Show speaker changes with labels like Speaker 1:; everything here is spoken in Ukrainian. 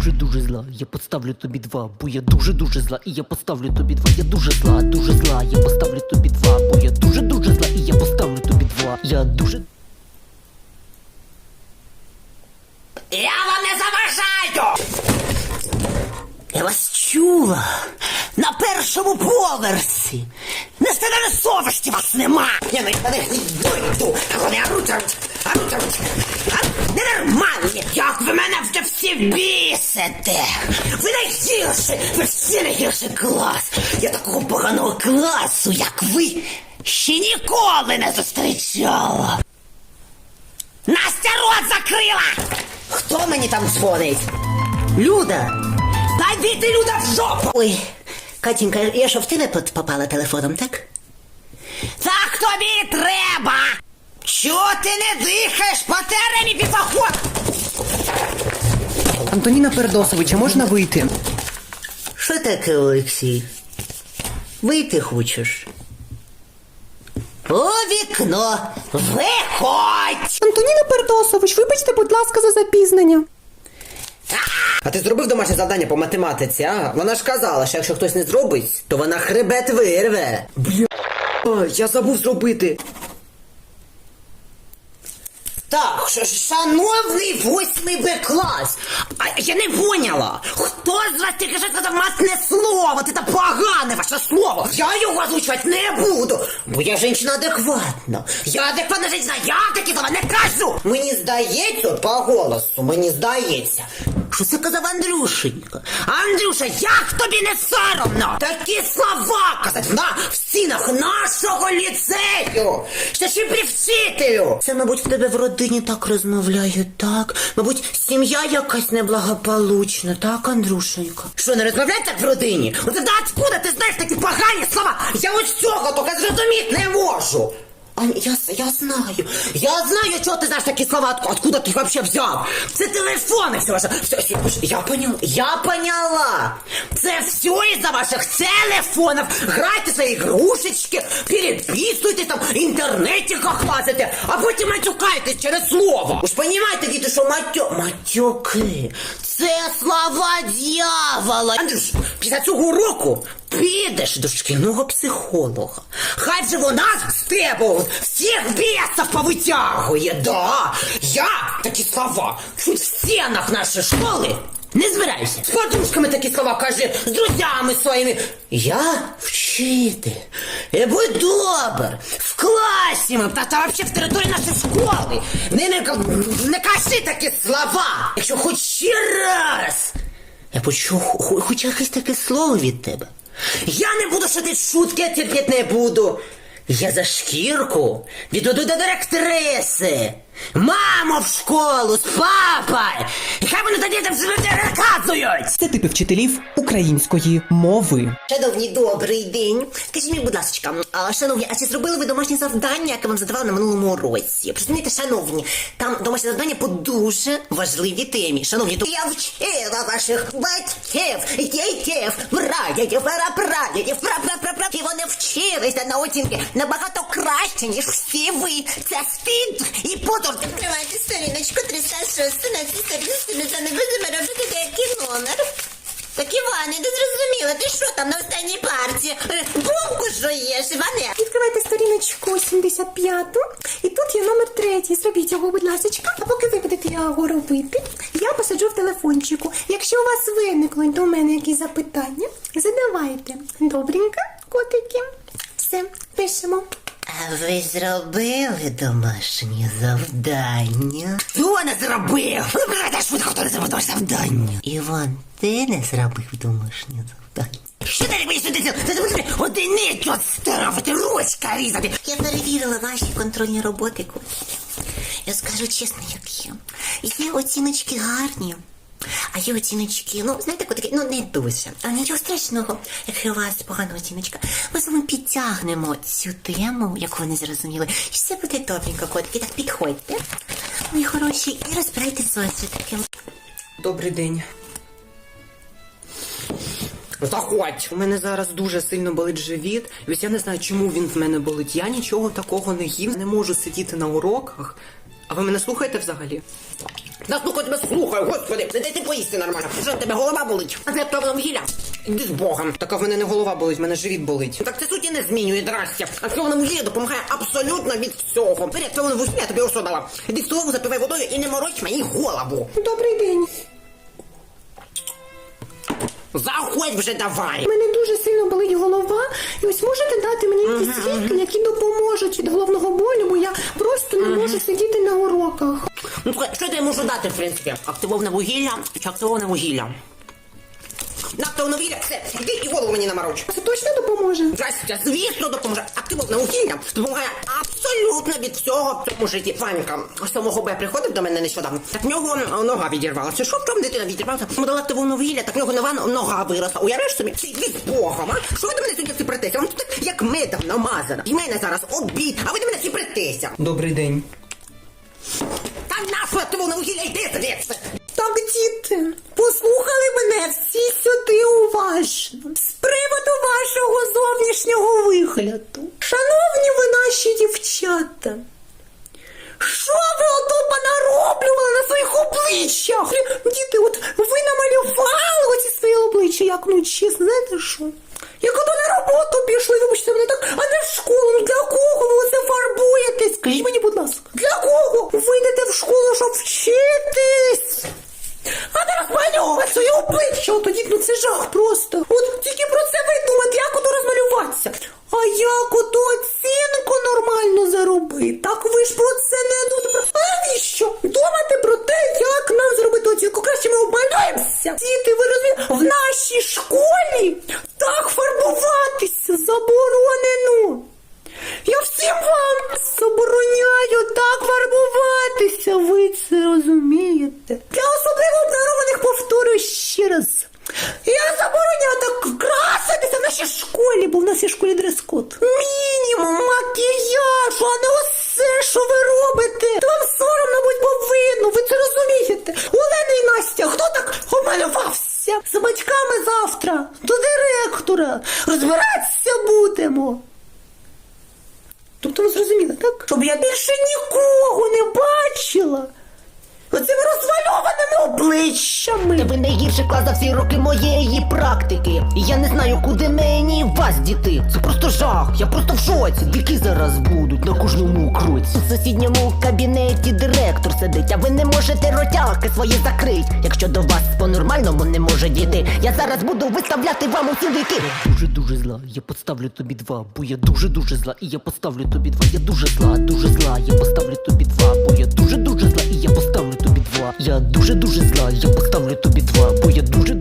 Speaker 1: дуже-дуже зла. Я поставлю тобі два, бо я дуже-дуже зла. І я поставлю тобі два. Я дуже зла, дуже зла. Я поставлю тобі два, бо я дуже-дуже зла. І я поставлю тобі два. Я дуже.
Speaker 2: Я вам не заважаю! Я вас чула на першому поверсі. Не стане совісті вас нема. Я на них не вийду. А вони оруть, оруть, оруть, оруть. Ненормальні. Як ви мене вже всі бісите. Ви найгірші, ви всі найгірший клас. Я такого поганого класу, як ви, ще ніколи не зустрічала. Настя рот закрила! Хто мені там дзвонить? Люда! Та йди ти, Люда, в жопу! Ой, Катінька, я що в тебе попала телефоном, так? Так тобі треба! Чого ти не дихаєш по теремі піпоход?
Speaker 3: Антоніна Передосовича, можна вийти?
Speaker 2: Що таке, Олексій? Вийти хочеш? У вікно виходь!
Speaker 3: Антоніна Передосович, вибачте, будь ласка, за запізнення.
Speaker 4: А ти зробив домашнє завдання по математиці, а? Вона ж казала, що якщо хтось не зробить, то вона хребет вирве.
Speaker 3: Бля, я забув зробити.
Speaker 2: Так, ш- шановний восьмий Б клас, а я не поняла, хто з вас тільки що сказав масне слово, це погане ваше слово. Я його озвучувати не буду, бо я жінка адекватна. Я адекватна жінка, я такі слова не кажу. Мені здається, по голосу, мені здається. Що це казав Андрюшенька? Андрюша, як тобі не соромно? Такі слова казати на в стінах нашого ліцею. Ще ще при вчителю. Це, мабуть, в тебе в родині так розмовляють, так? Мабуть, сім'я якась неблагополучна, так, Андрюшенька? Що, не розмовляють так в родині? Ну ти откуда ти знаєш такі погані слова? Я ось цього тільки зрозуміти не можу. А, я, я знаю. Я знаю, чого ти знаєш такі слова. От- Откуда ти їх вообще взяв? Це телефони все ваше. Все, все, я поняла. Я поняла. Це все із-за ваших телефонів. Грайте свої игрушечки, переписуйте там, в інтернеті хахлазите, а потім матюкаєтесь через слово. Ви ж понімаєте, діти, що матю... матюки. Це слова дьявола. Андрюш, після цього уроку підеш до шкільного психолога. Хай же вона з тебе всіх бісів повитягує, да. Я такі слова чуть в стінах нашої школи не збираюся. З подружками такі слова кажи, з друзями своїми. Я вчитель. І будь добр, в класі ми, та, вообще в території нашої школи. Не, не, не кажи такі слова. Якщо хоч ще раз я почув хо- хоч якесь таке слово від тебе. Я не буду сидити шутки, я терпіти не буду. Я за шкірку віду до директриси. Мамо в школу з папою. І хай вони тоді там себе розказують.
Speaker 3: Це типи вчителів української мови.
Speaker 2: Шановні, добрий день. Скажіть мені, будь ласка, а, шановні, а чи зробили ви домашнє завдання, яке вам задавали на минулому році? Розумієте, шановні, там домашнє завдання по дуже важливій темі. Шановні, то я вчила ваших батьків, дітей, прадідів, прапрадідів, прапрапрапра. І вони вчилися на оцінки набагато краще, ніж всі ви. Це стид і подор.
Speaker 5: Відкривайте сторіночку 306 на цій не занебудемо робити деякий номер. Так Іване, не зрозуміла, ти що там на останній парті? Е, Бомку жуєш, Іване?
Speaker 6: Відкривайте сторіночку 75 і тут є номер третій. Зробіть його, будь ласка. А поки ви будете його робити, я посаджу в телефончику. Якщо у вас виникли до мене якісь запитання, задавайте. Добренько, котики. Все, пишемо.
Speaker 2: Ви зробили домашнє завдання? Хто не зробив? Ну, пригадай швидко, хто не зробив домашнє завдання. Іван, ти не зробив домашнє завдання. Що ти мені сюди? Одиницю ставити, ручка різати. Я перевірила ваші контрольні роботи, котики. Я скажу чесно, як є. Є оціночки гарні. А є оціночки, ну, знаєте, котики, ну не дуже. А нічого страшного, якщо у вас погана оціночка. Ми з вами підтягнемо цю тему, яку ви не зрозуміли. І все буде добренько, котики. Так підходьте. Мої хороші, і розбирайте зошитки.
Speaker 3: Добрий день.
Speaker 4: Заходь!
Speaker 3: У мене зараз дуже сильно болить живіт. І ось я не знаю, чому він в мене болить. Я нічого такого не їв. Не можу сидіти на уроках. А ви мене слухаєте взагалі?
Speaker 2: Да слухай тебе слухаю, господи, не дайте поїсти нормально. Що в тебе голова болить? А де того вугілля? Іди з Богом.
Speaker 3: Так а в мене не голова болить, в мене живіт болить.
Speaker 2: Так це суті не змінює, здрастя. Активне вугілля допомагає абсолютно від всього. Бери вугілля, я тобі ось дала. Іди в столову, запивай водою і не мороч мені голову.
Speaker 6: Добрий день.
Speaker 2: Заходь вже давай.
Speaker 6: Мене дуже сильно болить голова. І ось можете дати мені якісь ліки, які допоможуть від головного болю, бо я просто не можу сидіти на уроках.
Speaker 2: Ну що я можу дати, в принципі? Активоване вугілля чи активоване вугілля? На активоване вугілля, все, іди і голову мені намороч.
Speaker 6: Це точно допоможе?
Speaker 2: Здрасте, звісно, допоможе. Активоване вугілля допомагає абсолютно від всього в цьому житті. Ванька, з самого Б приходив до мене нещодавно. Так в нього нога відірвалася. Що в чому дитина відірвалася? Ми дали активоване вугілля, так в нього нова нога виросла. Уявляєш собі? Ти від Богом, а? Що ви до мене сьогодні всі притеся? Вам тут як медом намазано. І мене зараз обід, а ви до мене всі притеся.
Speaker 3: Добрий день.
Speaker 2: Та нащо активоване вугілля йди звідси?
Speaker 6: Так, діти, послухали мене всі сюди уважно. З приводу вашого зовнішнього вигляду. Наші дівчата. Що ви ото понароблювали на своїх обличчях? Діти, от ви намалювали оці свої обличчя, як ну чесно, знаєте що? Як ото на роботу пішли, вибачте мене так, а не в школу. Ну для кого ви оце фарбуєтесь? Скажіть мені, будь ласка, для кого? Ви йдете в школу, щоб вчитись. А не розмальовувати своє обличчя, от тоді ну це жах просто. От тільки про це ви думаєте, як ото розмалюватися. А як ото оцінку нормально заробити? Так ви ж про це не думаєте. А навіщо? Думати про те, як нам зробити оцінку. Краще ми обмалюємося. Діти, ви розумієте, в нашій школі так фарбуватися заборонено. Я всім вам забороняю так фарбуватися, ви це розумієте? Для особливо обдарованих повторюю ще раз. Я забороняю так краситися в нашій школі, бо в нашій школі дрес-код. Мінімум макіяж, а не усе, що ви робите. Та вам соромно будь повинно, ви це розумієте. Олена і Настя, хто так обмалювався? З батьками завтра до директора. Розбиратися будемо. Тобто ви зрозуміли, так? Щоб я більше нікого не бачила. Оцими розвальованими обличчями.
Speaker 1: Тебе найгірший клас за всі роки моєї практики. І я не знаю, куди мені вас діти. Це просто жах, я просто в шоці. Віки зараз будуть на кожному кроці. У сусідньому кабінеті директор сидить, а ви не можете ротяки свої закрить. Якщо до вас по-нормальному не може діти, я зараз буду виставляти вам усі віки. Дуже дуже зла, я поставлю тобі два, бо я дуже дуже зла, і я поставлю тобі два. Я дуже зла, дуже зла, я поставлю тобі два, бо я дуже дуже зла, і я поставлю два. Я дуже дуже зла, я поставлю тобі два, бо я дуже